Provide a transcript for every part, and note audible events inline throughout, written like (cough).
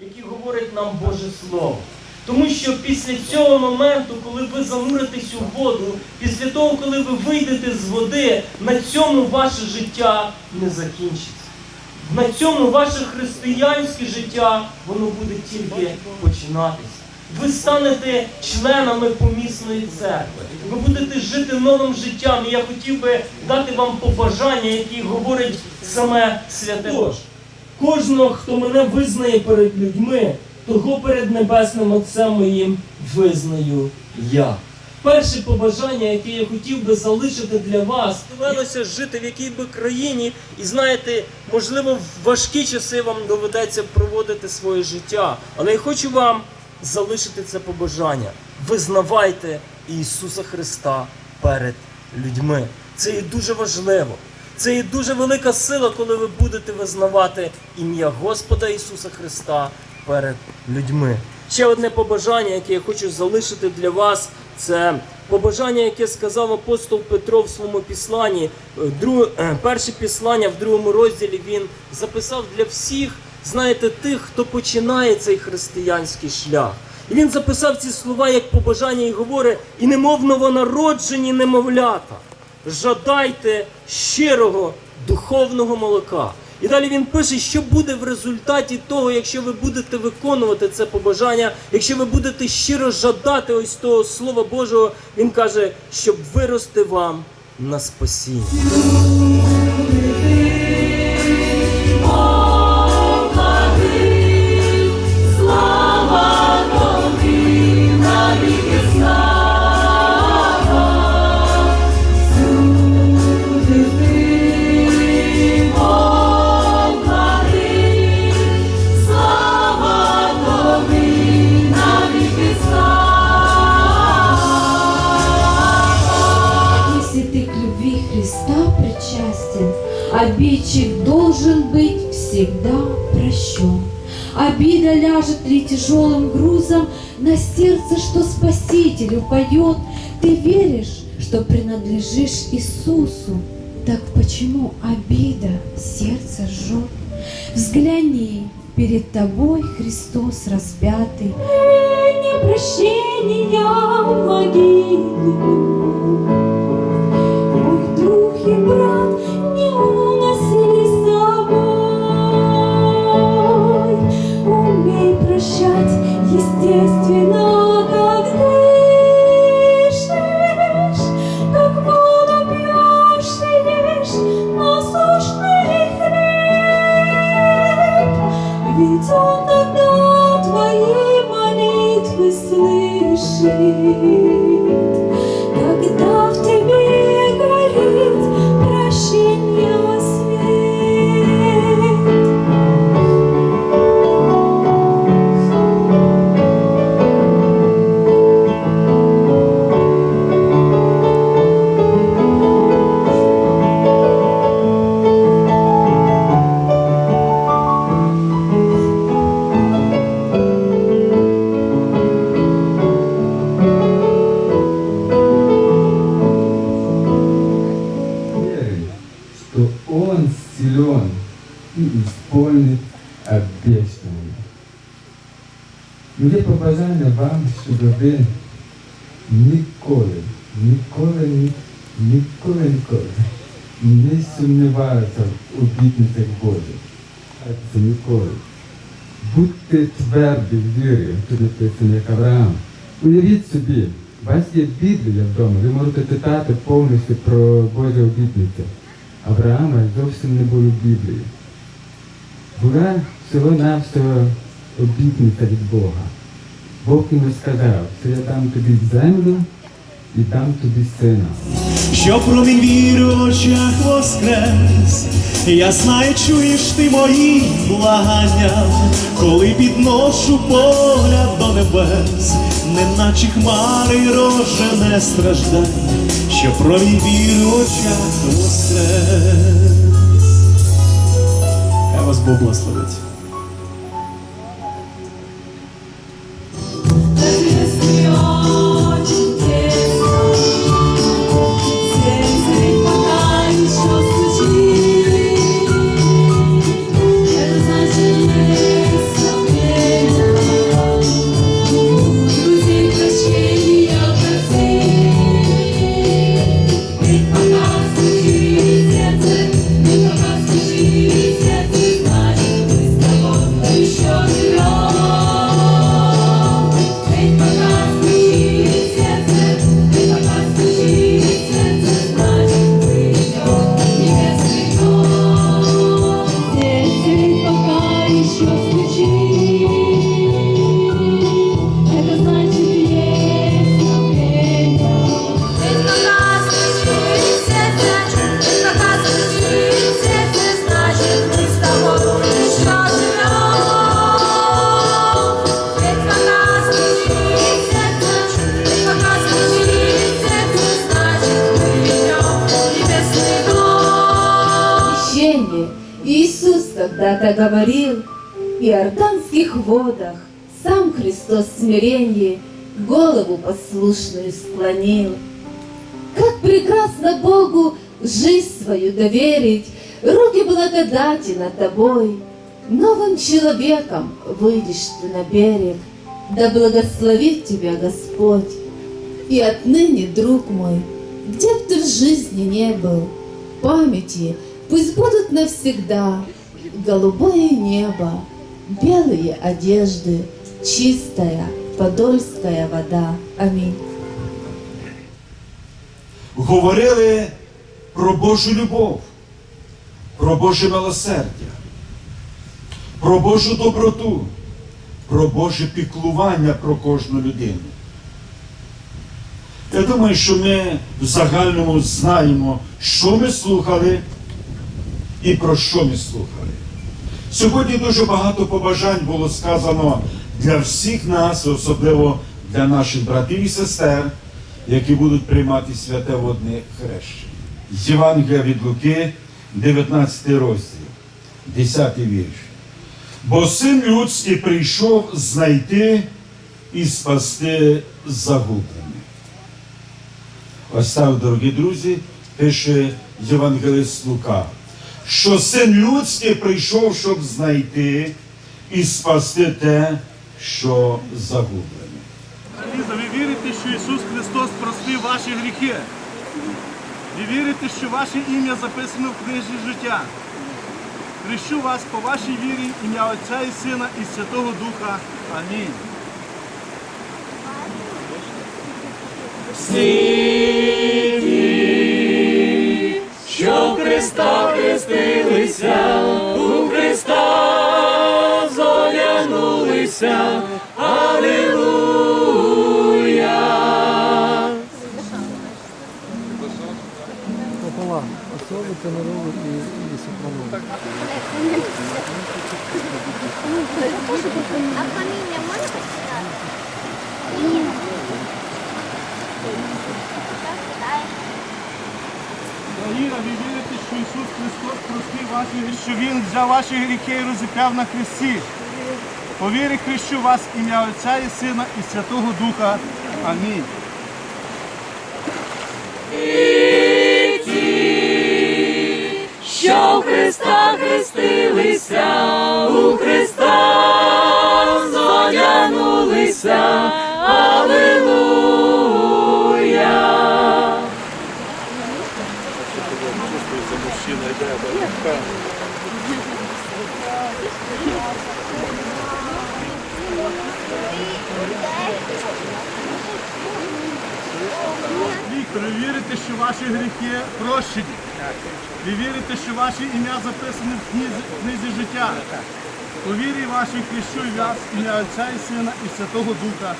які говорить нам Боже Слово. Тому що після цього моменту, коли ви зануритесь у воду, після того, коли ви вийдете з води, на цьому ваше життя не закінчиться. На цьому ваше християнське життя воно буде тільки починатися. Ви станете членами помісної церкви. Ви будете жити новим життям. І я хотів би дати вам побажання, які говорить саме святе. Кожного, хто мене визнає перед людьми, того перед небесним Отцем моїм визнаю я. Перше побажання, яке я хотів би залишити для вас, довелося жити в якій би країні, і знаєте, можливо, в важкі часи вам доведеться проводити своє життя. Але я хочу вам залишити це побажання. Визнавайте Ісуса Христа перед людьми. Це є дуже важливо. Це є дуже велика сила, коли ви будете визнавати ім'я Господа Ісуса Христа перед людьми. Ще одне побажання, яке я хочу залишити для вас, це побажання, яке сказав апостол Петро в своєму післанні. Е, е, Перше післання в другому розділі він записав для всіх, знаєте, тих, хто починає цей християнський шлях. І він записав ці слова як побажання і говорить: і немов новонароджені немовлята жадайте щирого духовного молока. І далі він пише, що буде в результаті того, якщо ви будете виконувати це побажання, якщо ви будете щиро жадати ось того Слова Божого, він каже, щоб вирости вам на спасіння. Обидчик должен быть всегда прощен. Обида ляжет ли тяжелым грузом на сердце, что Спасителю поет? Ты веришь, что принадлежишь Иисусу? Так почему обида сердце жжет? Взгляни, перед тобой Христос распятый. Не прощения в могиле. Мой друг и брат ви ніколи, ніколи, ніколи, ніколи не сумнівалися в обітницях Божих. Це ніколи. Будьте тверді в вірі, тут написано як Авраам. Уявіть собі, у вас є Біблія вдома, ви можете читати повністю про Божі обітниці. Авраама зовсім не було Біблії. Була всього-навсього обітниця від Бога. Бог йому сказав, що я дам тобі землю і дам тобі сина. що промінь віри в очах воскрес. Я знаю, чуєш ти мої благання, коли підношу погляд до небес, неначе хмари рожене страждання, що промінь віри в очах воскрес. Хай вас Бог благословить. Говорил, и иорданских водах сам Христос смиренье голову послушную склонил. Как прекрасно Богу жизнь свою доверить, руки благодати над тобой. Новым человеком выйдешь ты на берег, да благословит тебя Господь. И отныне, друг мой, где б ты в жизни не был, памяти пусть будут навсегда голубое небо, белые одежды, чистая подольская вода. Аминь. говорили про Божу любов, про Боже милосердя, про Божу доброту, про Боже піклування про кожну людину. Я думаю, що ми в загальному знаємо, що ми слухали і про що ми слухали. Сьогодні дуже багато побажань було сказано для всіх нас, особливо для наших братів і сестер, які будуть приймати святе водне хрещення. З Євангелія від Луки, 19 розділ, 10 вірш. Бо син людський прийшов знайти і спасти загублених. Ось так, дорогі друзі, пише Євангелист Лука, що син людський прийшов, щоб знайти і спасти те, що загублене. Ліза, ви вірите, що Ісус Христос простив ваші гріхи? Ви вірите, що ваше ім'я записано в книжі життя? Хрещу вас по вашій вірі, ім'я Отця і Сина і Святого Духа. Амінь. що Христа хрестилися, у Христа золянулися. Алілуя! А каміння можна почитати? Ні. Ви вірите, що Ісус Христос простив ваші гріхи, Він взяв ваші гріхи і розіп'яв на хресті. По вірі хрещу вас ім'я Отця і Сина і Святого Духа. Амінь. І що в Христа хрестилися, у Христа зодягнулися. Алілуя! Віктор, ви вірите, що ваші гріхи прощені? Ви вірите, що ваше ім'я записане в книзі, книзі життя? По вірі вашій хрещу і вас, ім'я Отця і Сина і Святого Духа.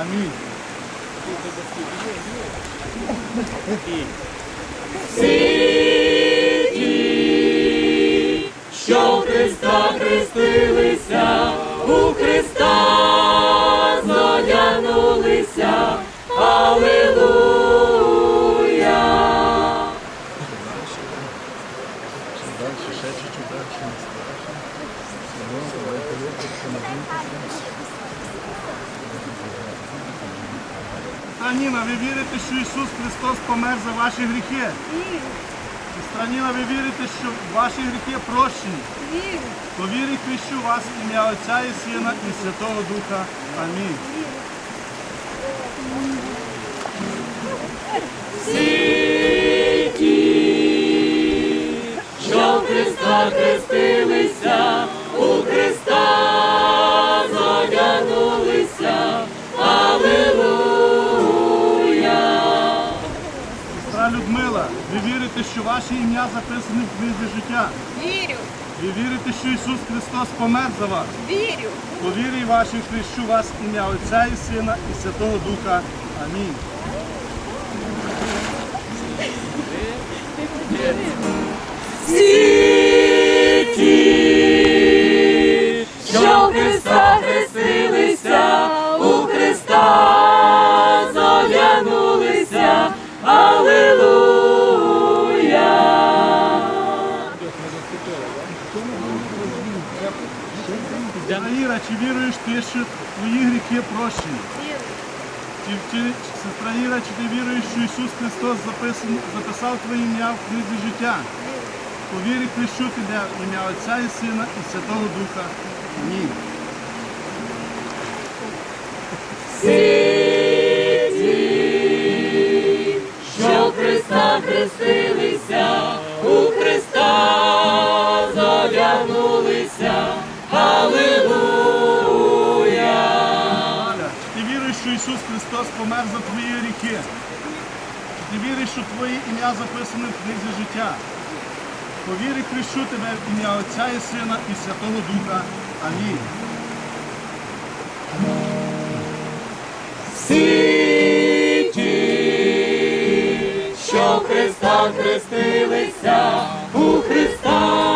Амінь. що Христа хрестилися, у Христа зодягнулися. Алілуя! Станіна, ви вірите, що Ісус Христос помер за ваші гріхи? Станіна, ви вірите, що ваші гріхи прощені? Вірю. По хрещу вас ім'я Отця і Сина і Святого Духа. Амінь. що в Христа хрестилися, ви вірите, що ваше ім'я записане в книзі життя? Вірю. Ви вірите, що Ісус Христос помер за вас? Вірю. По вірі вашій хрещу вас ім'я Отця і Сина і Святого Духа. Амінь. Всі ті, що в Христа хрестилися, у Христа Іра, чи віруєш ти, що твої гріхи прощені? Чи, чи, сестра Іра, чи ти віруєш, що Ісус Христос записан, записав твоє ім'я в книзі життя? По вірі хрещу тебе в ім'я Отця і Сина і Святого Духа. Амінь. Всі що Христа хрестилися, у Христа зав'янулися. Аллилуйя! Ти віруєш, що Ісус Христос помер за твої? Чи ти віриш, що твоє ім'я записане в книзі життя? По вірі хрещу тебе в ім'я Отця і Сина і Святого Духа. Амінь. Всі ті, що Христа хрестилися, у Христа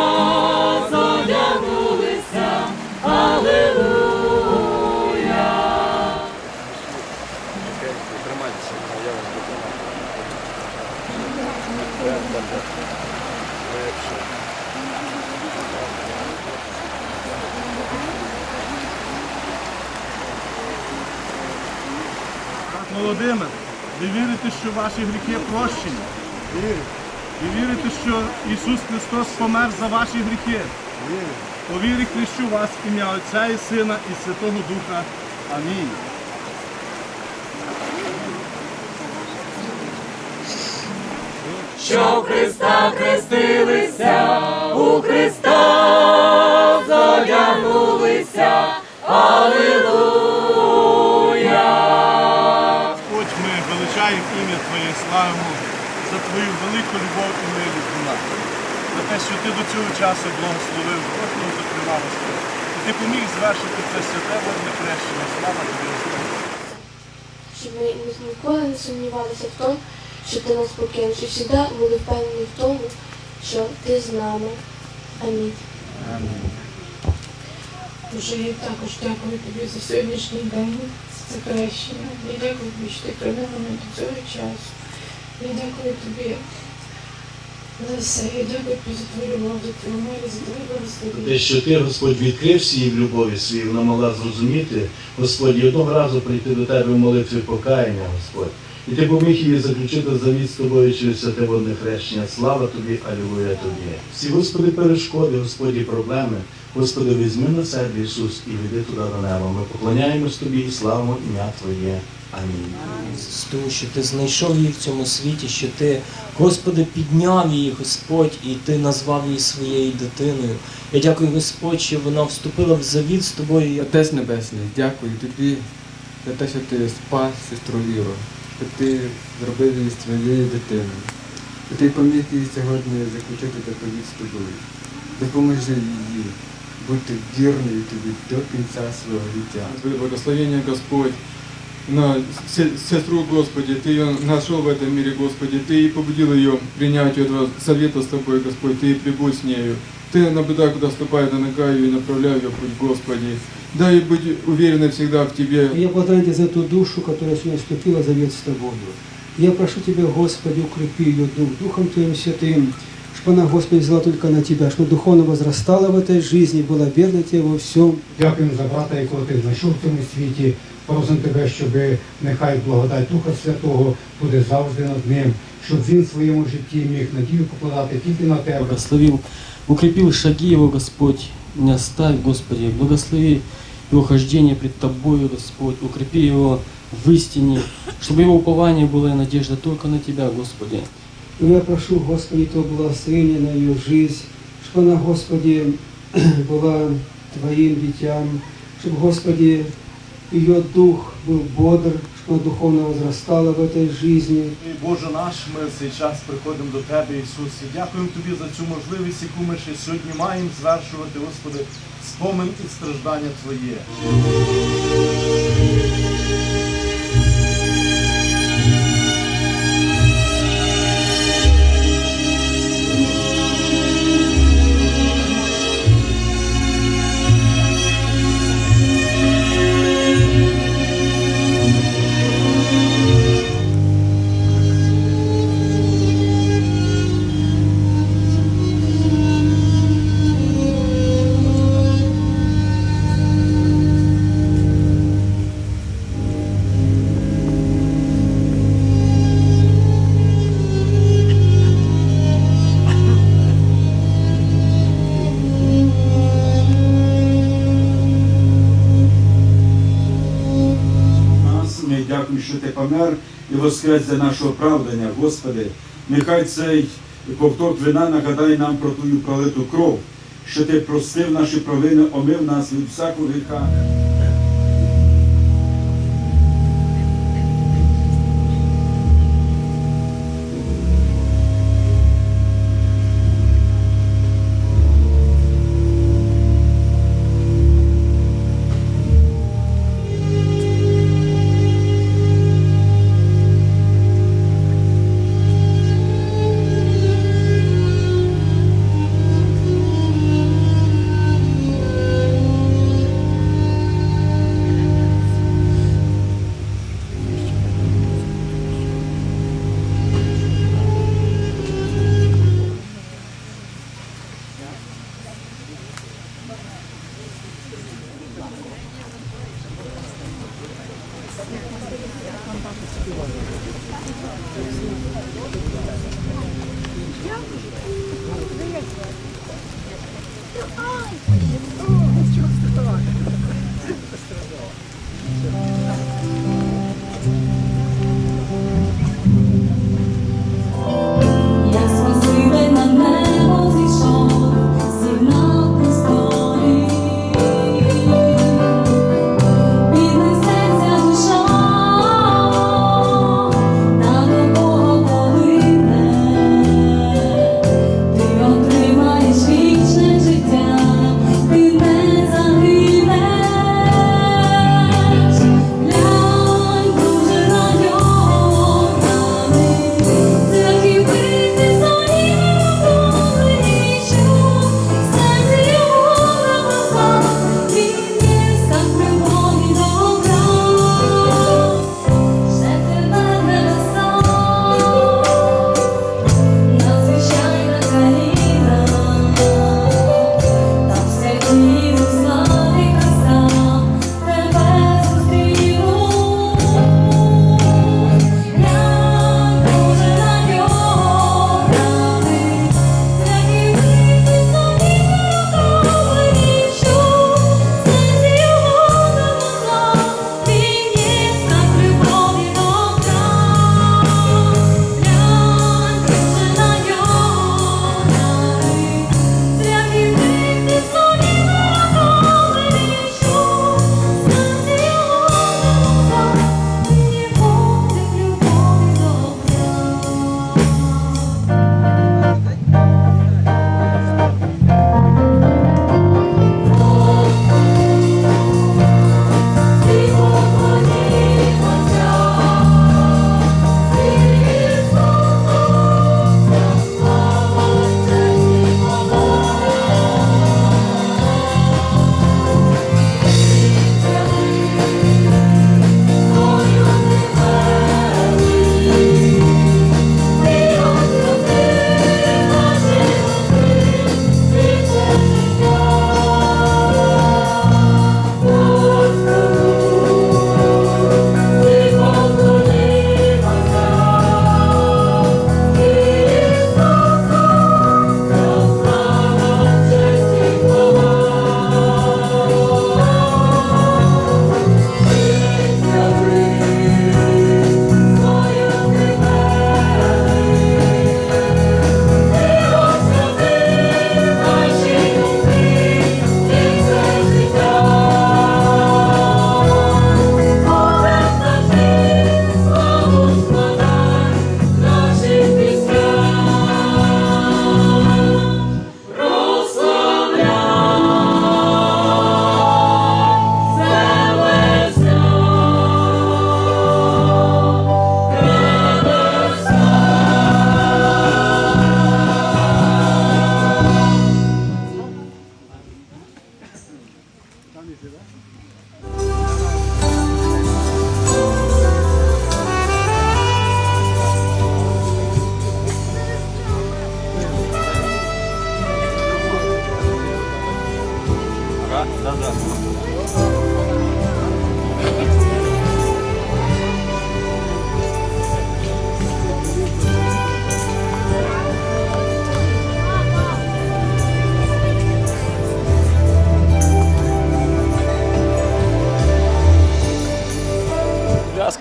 Володимир, ви вірите, що ваші гріхи прощені? Вірю. Ви вірите, що Ісус Христос помер за ваші гріхи? Вірю. По вірі хрещу вас ім'я Отця і Сина і Святого Духа. Амінь. що Христа хрестилися, у Христа зав'янулися. Аллилуйя! Господь, ми величаємо ім'я Твоє, славимо за Твою велику любов і милість до нас. За те, що Ти до цього часу благословив кожного зокрема Господь. І Ти поміг звершити це святе водне хрещення. Слава Тобі, Господь. Щоб ми ніколи не сумнівалися в тому, що ти нас покинеш, і завжди були впевнені в тому, що ти з нами. Амінь. Боже, я також дякую тобі за сьогоднішній день, за це хрещення. Я дякую тобі, що ти привів мене до цього часу. Я дякую тобі Те, що ти, Господь, відкрився їй в любові своїй, вона могла зрозуміти, Господь, і одного разу прийти до тебе в молитві покаяння, Господь. І ти поміг її заключити завіт з тобою через святе водне хрещення. Слава тобі, алілуя тобі. Всі, Господи, перешкоди, Господі, проблеми. Господи, візьми на себе Ісус і веди туди до неба. Ми поклоняємось тобі і славимо ім'я Твоє. Амінь. з що ти знайшов її в цьому світі, що ти, Господи, підняв її, Господь, і ти назвав її своєю дитиною. Я дякую, Господь, що вона вступила в завіт з тобою. Отець Небесний, дякую тобі за те, що ти спас сестру Віру, що ти зробив її своєю дитиною. Що ти поміг їй сьогодні заключити заповідь з тобою. Допоможи їй бути вірною тобі до кінця свого життя. Твое благословение, Господь, на се- сестру, Господи, Ты ее нашел в этом мире, Господи, Ты и побудил ее принять этого совета с Тобой, Господь, Ты и прибудь с нею. Ты наблюдай, куда ступает нога ее и направляй ее путь, Господи. Дай ей быть уверенной всегда в Тебе. Я благодарен Тебе за эту душу, которая сегодня вступила в завет с Тобою. Я прошу Тебя, Господи, укрепи ее дух, Духом Твоим Святым, чтобы она, Господи, взяла только на Тебя, чтобы духовно возрастала в этой жизни, была верна Тебе во всем. Дякуємо за брата, якого ти знайшов в цьому світі. Просимо тебе, щоб нехай благодать Духа Святого буде завжди над ним, щоб він в своєму житті міг надію покладати тільки на тебе. благословил, укрепил шаги его, Господь, не оставь, Господи, благослови его хождение пред Тобою, Господь, укрепи его в истине, чтобы его упование было и надежда только на Тебя, Господи. И я прошу, Господи, Твое благословение на ее жизнь, чтобы она, Господи, (clears throat) была Твоим дитям, чтобы, Господи, ее дух был бодр, чтобы она духовно возрастала в этой жизни, І, Боже наш, ми в цей час приходимо до Тебе, Ісус, і дякуємо Тобі за цю можливість, яку ми ще сьогодні маємо звершувати, Господи, спомин і страждання Твоє. воскрес для нашого правдання, Господи, нехай цей повтор вина нагадає нам про Твою пролиту кров, що Ти простив наші провини, омив нас від всякого гріха.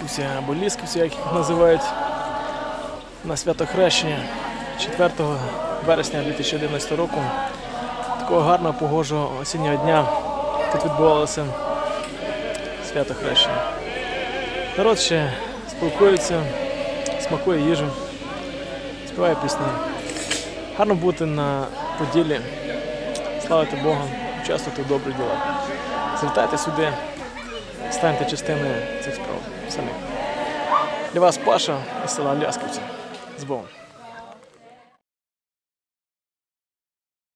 Лясківці або Лісківці, як їх називають, на свято Хрещення 4 вересня 2011 року. Такого гарного погожого осіннього дня тут відбувалося свято Хрещення. Народ ще спілкується, смакує їжу, співає пісні. Гарно бути на поділі, славити Бога, участвувати в добрих ділах. Звертайте сюди, станьте частиною цих справ самих. Для вас Паша із села Лясківці. З Богом.